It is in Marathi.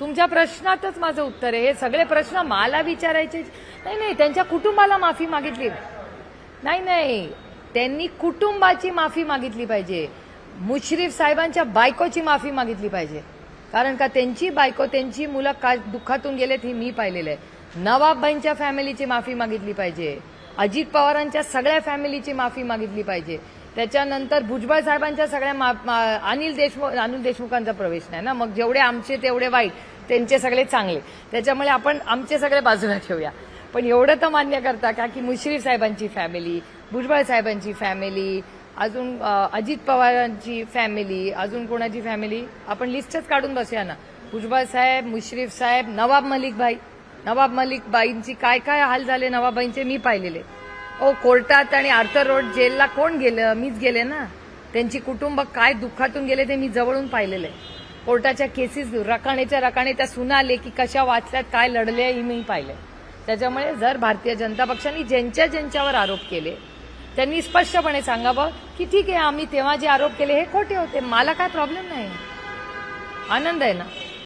तुमच्या प्रश्नातच माझं उत्तर आहे. हे सगळे प्रश्न मला विचारायचे नाही नाही त्यांच्या कुटुंबाला माफी मागितली नाही. नाही त्यांनी कुटुंबाची माफी मागितली पाहिजे. मुश्रीफ साहेबांच्या बायकोची माफी मागितली पाहिजे. कारण का त्यांची बायको त्यांची मुलं का दुःखातून गेलेत हे मी पाहिलेलं आहे. नवाबबाईंच्या फॅमिलीची माफी मागितली पाहिजे. अजित पवारांच्या सगळ्या फॅमिलीची माफी मागितली पाहिजे. त्याच्यानंतर भुजबळ साहेबांच्या सगळ्या मा- अनिल देशमुख अनिल देशमुखांचा प्रवेश नाही ना? मग जेवढे आमचे तेवढे वाईट त्यांचे सगळे चांगले. त्याच्यामुळे आपण आमचे सगळे बाजूला ठेवूया. पण एवढं तर मान्य करता का की मुश्रीफ साहेबांची फॅमिली भुजबळ साहेबांची फॅमिली अजून अजित पवारांची फॅमिली अजून कोणाची फॅमिली? आपण लिस्टच काढून बसूया ना. भुजबळ साहेब मुश्रीफ साहेब नवाब मलिक भाई. नवाब मलिक बाईंची काय काय हाल झाले? नवाबाईंचे मी पाहिलेले. ओ कोर्टात आणि आर्थर रोड जेलला कोण गेलं? मीच गेले ना. त्यांची कुटुंब काय दुःखातून गेले ते मी जवळून पाहिलेलं. आहे कोर्टाच्या केसेस रकानेच्या रकाने त्या सुनाले की कशा वाचल्यात काय लढले हे मी पाहिले. त्याच्यामुळे जर भारतीय जनता पक्षाने ज्यांच्या ज्यांच्यावर आरोप केले त्यांनी स्पष्टपणे सांगावं की ठीक आहे आम्ही तेव्हा जे आरोप केले हे खोटे होते. मला काय प्रॉब्लेम नाही. आनंद आहे ना.